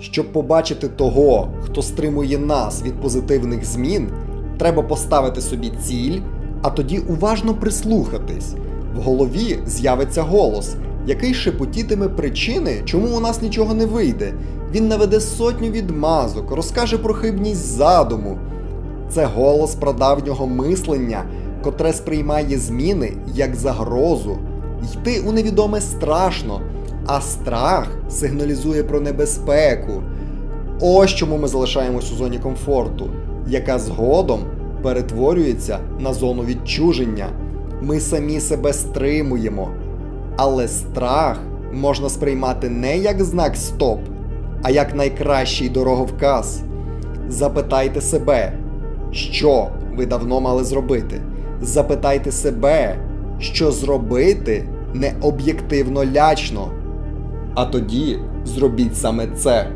Щоб побачити того, хто стримує нас від позитивних змін, треба поставити собі ціль, а тоді уважно прислухатись. В голові з'явиться голос, який шепотітиме причини, чому у нас нічого не вийде. Він наведе сотню відмазок, розкаже про хибність задуму. Це голос прадавнього мислення, котре сприймає зміни як загрозу. Йти у невідоме страшно, а страх сигналізує про небезпеку. Ось чому ми залишаємось у зоні комфорту, яка згодом перетворюється на зону відчуження. Ми самі себе стримуємо. Але страх можна сприймати не як знак стоп, а як найкращий дороговказ. Запитайте себе, що ви давно мали зробити. Запитайте себе, що зробити не об'єктивно лячно. А тоді зробіть саме це.